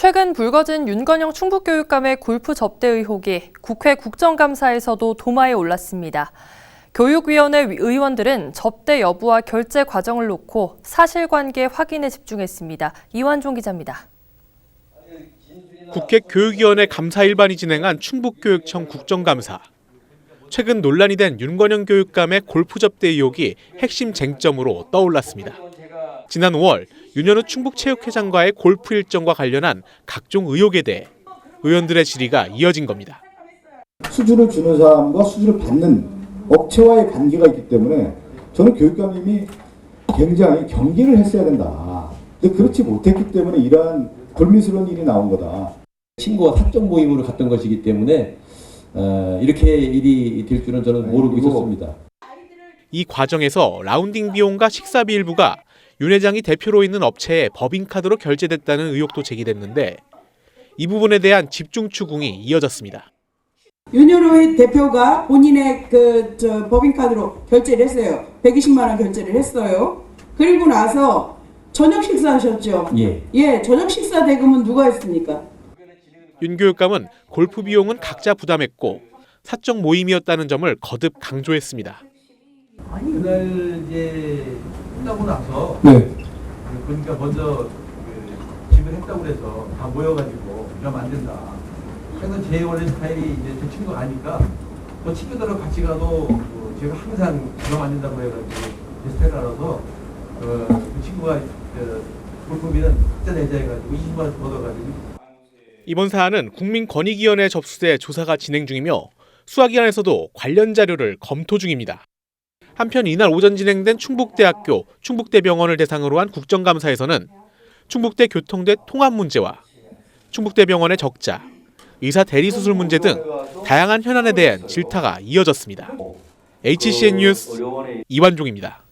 최근 불거진 윤건영 충북교육감의 골프 접대 의혹이 국회 국정감사에서도 도마에 올랐습니다. 교육위원회 의원들은 접대 여부와 결제 과정을 놓고 사실관계 확인에 집중했습니다. 이완종 기자입니다. 국회 교육위원회 감사 일반이 진행한 충북교육청 국정감사. 최근 논란이 된 윤건영 교육감의 골프 접대 의혹이 핵심 쟁점으로 떠올랐습니다. 지난 5월 윤현우 충북체육회장과의 골프 일정과 관련한 각종 의혹에 대해 의원들의 질의가 이어진 겁니다. 수주를 주는 사람과 수주를 받는 업체와의 관계가 있기 때문에 저는 교육감님이 굉장히 경계를 했어야 된다. 근데 그렇지 못했기 때문에 이러한 불미스러운 일이 나온 거다. 친구와 사적 모임으로 갔던 것이기 때문에 어, 이렇게 일이 될 줄은 저는 모르고 있었습니다. 이 과정에서 라운딩 비용과 식사비 일부가 윤 회장이 대표로 있는 업체에 법인카드로 결제됐다는 의혹도 제기됐는데 이 부분에 대한 집중 추궁이 이어졌습니다. 윤여로 대표가 본인의 그저 법인카드로 결제를 했어요. 120만 원 결제를 했어요. 그리고 나서 저녁 식사하셨죠. 예. 예, 저녁 식사 대금은 누가 했습니까? 윤 교육감은 골프 비용은 각자 부담했고 사적 모임이었다는 점을 거듭 강조했습니다. 그날 이제 끝나고 나서 네. 그러니까 먼저 그 지불했다고 그래서 다 모여가지고 이러면 안 된다. 그래서 제 원래 스타일이 이제 제 친구 아니까 그 친구들하고 같이 가도 뭐 제가 항상 그러면 안 된다고 해가지고 제 스타일 알아서 그, 그 친구가 그 골프비는 각자 내자 해가지고 20만 원 걷어가지고 이번 사안은 국민권익위원회에 접수돼 조사가 진행 중이며 수사기관에서도 관련 자료를 검토 중입니다. 한편 이날 오전 진행된 충북대학교 충북대병원을 대상으로 한 국정감사에서는 충북대 교통대 통합 문제와 충북대병원의 적자, 의사 대리수술 문제 등 다양한 현안에 대한 질타가 이어졌습니다. HCN 뉴스 이완종입니다.